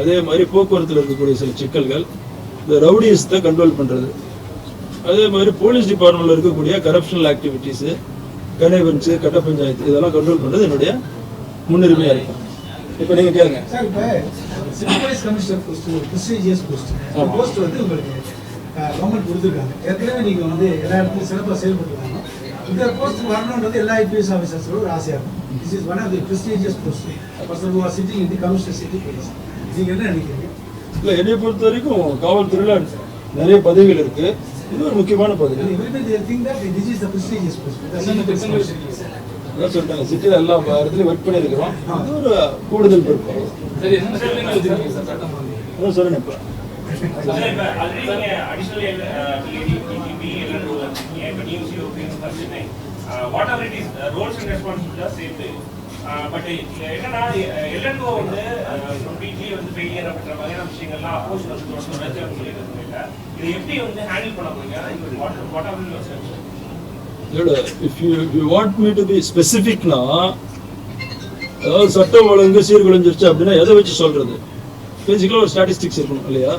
அதே மாதிரி போக்குவரத்தில் இருக்கக்கூடிய சில சிக்கல்கள் இந்த ரவுடியஸத்தை கண்ட்ரோல் பண்ணுறது அதே மாதிரி போலீஸ் டிபார்ட்மெண்ட்டில் இருக்கக்கூடிய கரப்ஷனல் ஆக்டிவிட்டீஸு கனைவன்ஸு கட்ட பஞ்சாயத்து இதெல்லாம் கண்ட்ரோல் பண்ணுறது என்னுடைய முன்னுரிமையாக இருக்கும். இப்போ நீங்கள் கேளுங்க. போஸ்ட் வந்து உங்களுக்கு கவர்மெண்ட் கொடுத்துருக்காங்க. ஏற்கனவே நீங்கள் வந்து எல்லா இடத்துலையும் சிறப்பாக செயல்பட்டுருக்காங்க. இந்த போஸ்ட் வரணுன்றது எல்லா ஐபிஎஸ் ஆஃபீஸர்ஸோட ஒரு ஆசையாக இருக்கும். This is one of the prestigious post person who are sitting in the commissioner city police நீங்கள் என்ன நினைக்கிறீங்க இல்லை என்னை பொறுத்த வரைக்கும் காவல்துறையில் நிறைய பதவிகள் இருக்குது இது ஒரு முக்கியமான பதவி this is the prestigious commissioner. அதான் சொல்லிட்டாங்க சிட்டியில் எல்லா இடத்துலையும் ஒர்க் பண்ணியிருக்கிறோம் இது ஒரு கூடுதல் பொறுப்பு அதான் சொல்லுங்க இப்போ sir, what already it is rolls and TTP, சேர்த்து பட் என்னன்னா, uh, எல்என்ஓ வந்து, uh, கம்ப்ளீட்லி வந்து ஃபெயிலியர் அப்படின்ற மாதிரியான விஷயங்கள்லாம் அப்போஸ் வந்து நடத்தி வர முடியாது இதை எப்படி வந்து ஹேண்டில் பண்ண போறீங்க? What what are your steps? If you you want me to be ஸ்பெசிஃபிக்னா அதாவது சட்டம் ஒழுங்கு சீர்குலைஞ்சிருச்சு அப்படின்னா எதை வச்சு சொல்றது? பேசிக்கலாக ஒரு ஸ்டாட்டிஸ்டிக்ஸ் இருக்கணும் இல்லையா?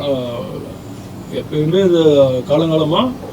ஆஹ், எப்பயுமே இந்த காலங்காலமாக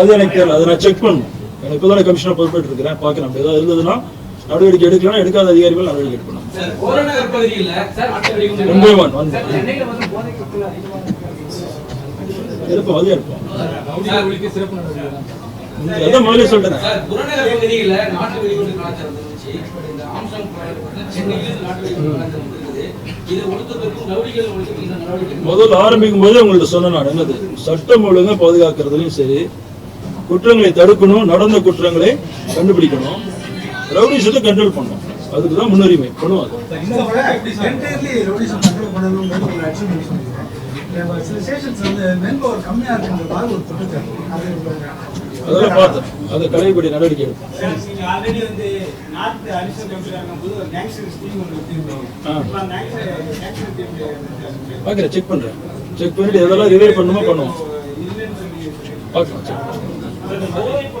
அது எனக்கு அதை நான் செக் பண்ணணும். எனக்கு இப்போ தானே கமிஷனர் பொறுப்பேற்று இருக்கிறேன் பார்க்கலாம் அப்படி ஏதாவது இருந்ததுன்னா நடவடிக்கை எடுக்கலாம் எடுக்காத அதிகாரிகள் நடவடிக்கை எடுக்கணும். சார் ஒன் வந்து இருப்போம் அதே இருப்போம் அதான் முதல்ல சொல்லிட்டேன் சார் புறநகர் பகுதியில் நாட்டு வெடிகுண்டு கலாச்சாரம் இருந்துச்சு பட் இந்த ஆம்சாங் போராட்டத்தில் சென்னையில் நாட்டு வெடிகுண்டு கலாச்சாரம் இருக்குது இதை ஒழுக்கத்திற்கும் ரவுடிகள் ஒழுக்கத்திற்கும் இந்த நடவடிக்கை முதல்ல ஆரம்பிக்கும் போதே உங்கள்ட்ட சொன்னேன் நான் என்னது? சட்டம் ஒழுங்கை பாதுகாக்கிறதுலையும் சரி குற்றங்களை தடுக்கணும் நடந்த குற்றங்களை கண்டுபிடிக்கணும் ரவுடிசத்தை கண்ட்ரோல் பண்ணணும். அதுக்கு தான் முன்னுரிமை பண்ணுவோம் அதெல்லாம் பார்த்தேன் அதை கடைபிடி நடவடிக்கை பார்க்குறேன் செக் பண்ணுறேன் செக் பண்ணிட்டு எதெல்லாம் ரிவைவ் பண்ணுமோ பண்ணுவோம். பார்க்கலாம் செக் பண்ணுறேன்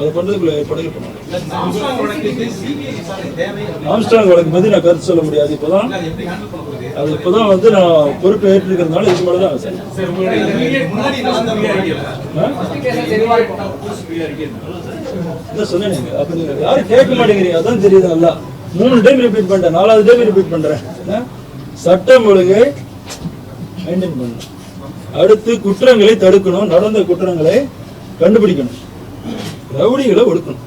அதை CBI விசாரணை தேவை ஆம்ஸ்டாங் வழக்கு பற்றி நான் கருத்து சொல்ல முடியாது. இப்போதான் அது எப்படி ஹேண்டில் பண்ண போகுது அது இப்போதான் வந்து நான் பொறுப்பு ஏற்றிருக்கிறதுனால இது மேலே தான் சார் நீங்க. அப்ப நீங்க யாரும் கேட்க மாட்டேங்கிறீங்க. அதான் தெரியுது நல்லா. மூணு டைம் ரிப்பீட் பண்ணிட்டேன். நாலாவது டைம் ரிப்பீட் என்ன? சட்டம் ஒழுங்கை மெயின்டைன் பண்ணணும். அடுத்து குற்றங்களை தடுக்கணும். நடந்த குற்றங்களை கண்டுபிடிக்கணும். ரவுடிகளை ஒடுக்கணும்.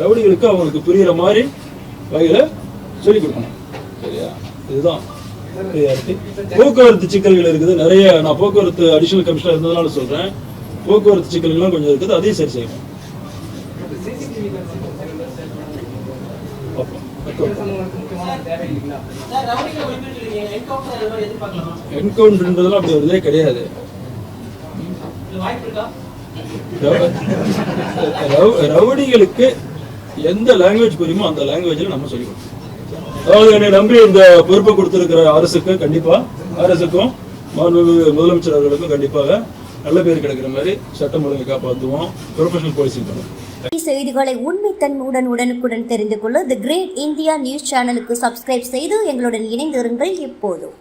ரவுடிகளுக்கு அவங்களுக்கு புரியுற மாதிரி வகையில சொல்லிக் கொடுக்கணும். சரியா? இதுதான் போக்குவரத்து சிக்கல்கள் இருக்குது. நிறைய நான் போக்குவரத்து அடிஷனல் கமிஷனர் இருந்ததுனால சொல்றேன். போக்குவரத்து சிக்கல்கள்லாம் கொஞ்சம் இருக்குது. அதையும் சரி செய்யணும். என்கவுண்டர்ன்றதுலாம் அப்படி ஒரு இதே கிடையாது ரவு- ரவுடிகளுக்கு எந்த லாங்குவேஜ் புரியுமோ அந்த லாங்குவேஜில் நம்ம சொல்லி கொடுக்கணும். அதாவது என்னை நம்பி இந்த பொறுப்பை கொடுத்துருக்கிற அரசுக்கு கண்டிப்பா அரசுக்கும் மாண்புமிகு முதலமைச்சர் அவர்களுக்கும் கண்டிப்பாக நல்ல பேர் கிடைக்கிற மாதிரி சட்டம் ஒழுங்கை காப்பாற்றுவோம் ப்ரொஃபஷனல் போலீசிங் பண்ணுவோம். செய்திகளை உண்மைத்தன்மையுடன் உடனுக்குடன் தெரிந்து கொள்ள தி கிரேட் இந்தியா நியூஸ் சேனலுக்கு சப்ஸ்கிரைப் செய்து எங்களுடன் இணைந்திருங்கள் எப்போதும்